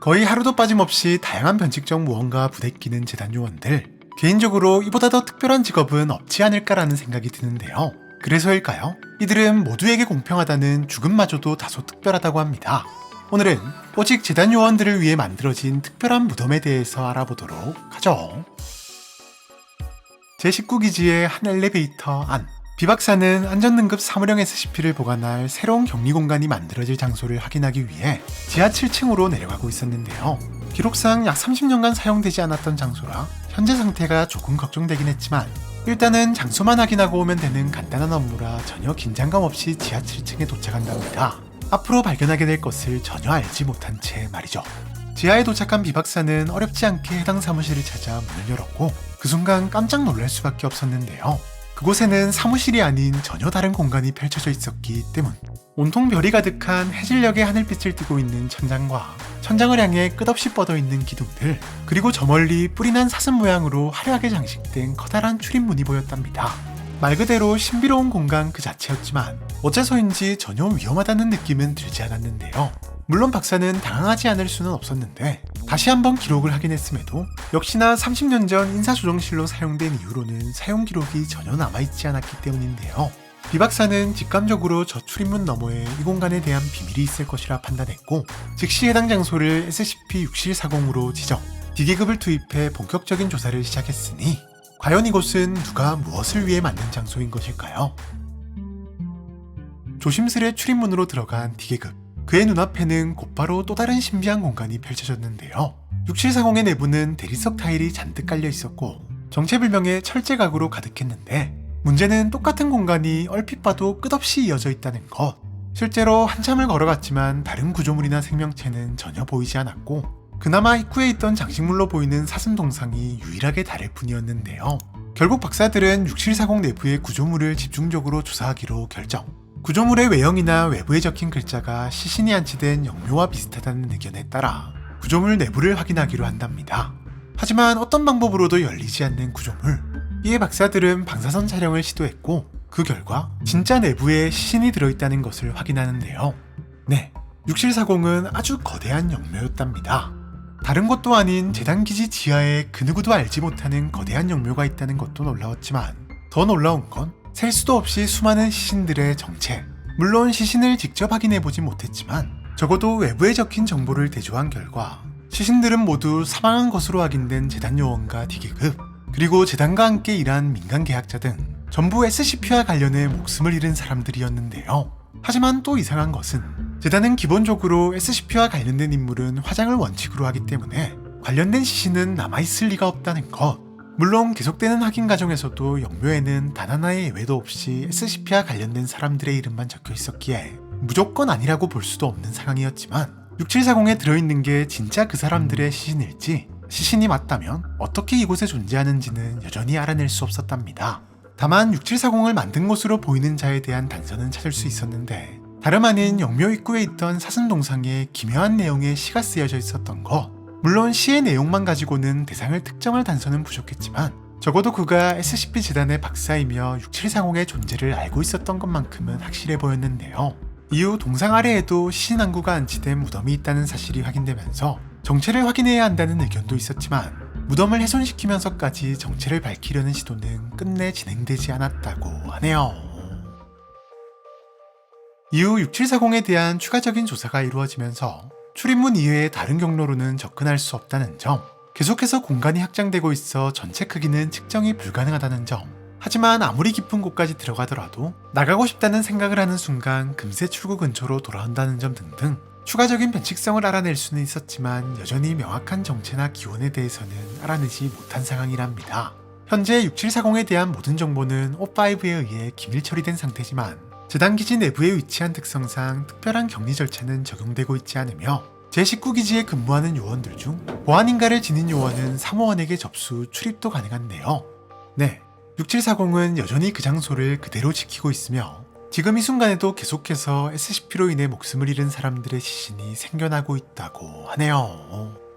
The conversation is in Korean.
거의 하루도 빠짐없이 다양한 변칙적 무언가 부대끼는 재단 요원들. 개인적으로 이보다 더 특별한 직업은 없지 않을까라는 생각이 드는데요. 그래서일까요? 이들은 모두에게 공평하다는 죽음마저도 다소 특별하다고 합니다. 오늘은 오직 재단 요원들을 위해 만들어진 특별한 무덤에 대해서 알아보도록 하죠. 제19기지의 한 엘리베이터 안. 비박사는 안전등급 사무령 SCP를 보관할 새로운 격리 공간이 만들어질 장소를 확인하기 위해 지하 7층으로 내려가고 있었는데요. 기록상 약 30년간 사용되지 않았던 장소라 현재 상태가 조금 걱정되긴 했지만 일단은 장소만 확인하고 오면 되는 간단한 업무라 전혀 긴장감 없이 지하 7층에 도착한답니다. 앞으로 발견하게 될 것을 전혀 알지 못한 채 말이죠. 지하에 도착한 비박사는 어렵지 않게 해당 사무실을 찾아 문을 열었고 그 순간 깜짝 놀랄 수밖에 없었는데요. 그곳에는 사무실이 아닌 전혀 다른 공간이 펼쳐져 있었기 때문. 온통 별이 가득한 해질녘의 하늘빛을 띠고 있는 천장과 천장을 향해 끝없이 뻗어 있는 기둥들, 그리고 저 멀리 뿌리난 사슴 모양으로 화려하게 장식된 커다란 출입문이 보였답니다. 말 그대로 신비로운 공간 그 자체였지만 어째서인지 전혀 위험하다는 느낌은 들지 않았는데요. 물론 박사는 당황하지 않을 수는 없었는데 다시 한번 기록을 확인했음에도 역시나 30년 전 인사조정실로 사용된 이후로는 사용 기록이 전혀 남아있지 않았기 때문인데요. 비 박사는 직감적으로 저 출입문 너머에 이 공간에 대한 비밀이 있을 것이라 판단했고 즉시 해당 장소를 SCP-6740으로 지정, 디기급을 투입해 본격적인 조사를 시작했으니 과연 이곳은 누가 무엇을 위해 만든 장소인 것일까요? 조심스레 출입문으로 들어간 디계급. 그의 눈앞에는 곧바로 또 다른 신비한 공간이 펼쳐졌는데요. 6740의 내부는 대리석 타일이 잔뜩 깔려 있었고 정체불명의 철제 가구로 가득했는데 문제는 똑같은 공간이 얼핏 봐도 끝없이 이어져 있다는 것. 실제로 한참을 걸어갔지만 다른 구조물이나 생명체는 전혀 보이지 않았고 그나마 입구에 있던 장식물로 보이는 사슴 동상이 유일하게 다를 뿐이었는데요. 결국 박사들은 6740 내부의 구조물을 집중적으로 조사하기로 결정. 구조물의 외형이나 외부에 적힌 글자가 시신이 안치된 영묘와 비슷하다는 의견에 따라 구조물 내부를 확인하기로 한답니다. 하지만 어떤 방법으로도 열리지 않는 구조물. 이에 박사들은 방사선 촬영을 시도했고 그 결과 진짜 내부에 시신이 들어있다는 것을 확인하는데요. 네, 6740은 아주 거대한 영묘였답니다. 다른 것도 아닌 재단기지 지하에 그 누구도 알지 못하는 거대한 영묘가 있다는 것도 놀라웠지만 더 놀라운 건 셀 수도 없이 수많은 시신들의 정체. 물론 시신을 직접 확인해보지 못했지만 적어도 외부에 적힌 정보를 대조한 결과 시신들은 모두 사망한 것으로 확인된 재단 요원과 디계급 그리고 재단과 함께 일한 민간 계약자 등 전부 SCP와 관련해 목숨을 잃은 사람들이었는데요. 하지만 또 이상한 것은 재단은 기본적으로 SCP와 관련된 인물은 화장을 원칙으로 하기 때문에 관련된 시신은 남아있을 리가 없다는 것. 물론 계속되는 확인 과정에서도 영묘에는 단 하나의 예외도 없이 SCP와 관련된 사람들의 이름만 적혀 있었기에 무조건 아니라고 볼 수도 없는 상황이었지만 6740에 들어있는 게 진짜 그 사람들의 시신일지 시신이 맞다면 어떻게 이곳에 존재하는지는 여전히 알아낼 수 없었답니다. 다만 6740을 만든 것으로 보이는 자에 대한 단서는 찾을 수 있었는데 다름 아닌 영묘 입구에 있던 사슴 동상에 기묘한 내용의 시가 쓰여져 있었던 것 물론 시의 내용만 가지고는 대상을 특정할 단서는 부족했지만 적어도 그가 SCP 재단의 박사이며 6740의 존재를 알고 있었던 것만큼은 확실해 보였는데요. 이후 동상 아래에도 시신 항구가 안치된 무덤이 있다는 사실이 확인되면서 정체를 확인해야 한다는 의견도 있었지만 무덤을 훼손시키면서까지 정체를 밝히려는 시도는 끝내 진행되지 않았다고 하네요. 이후 6740에 대한 추가적인 조사가 이루어지면서 출입문 이외의 다른 경로로는 접근할 수 없다는 점, 계속해서 공간이 확장되고 있어 전체 크기는 측정이 불가능하다는 점, 하지만 아무리 깊은 곳까지 들어가더라도 나가고 싶다는 생각을 하는 순간 금세 출구 근처로 돌아온다는 점 등등 추가적인 변칙성을 알아낼 수는 있었지만 여전히 명확한 정체나 기원에 대해서는 알아내지 못한 상황이랍니다. 현재 6740에 대한 모든 정보는 O5에 의해 기밀 처리된 상태지만 재단기지 내부에 위치한 특성상 특별한 격리 절차는 적용되고 있지 않으며 제19기지에 근무하는 요원들 중 보안인가를 지닌 요원은 사무원에게 접수, 출입도 가능한데요. 네, 6740은 여전히 그 장소를 그대로 지키고 있으며 지금 이 순간에도 계속해서 SCP로 인해 목숨을 잃은 사람들의 시신이 생겨나고 있다고 하네요.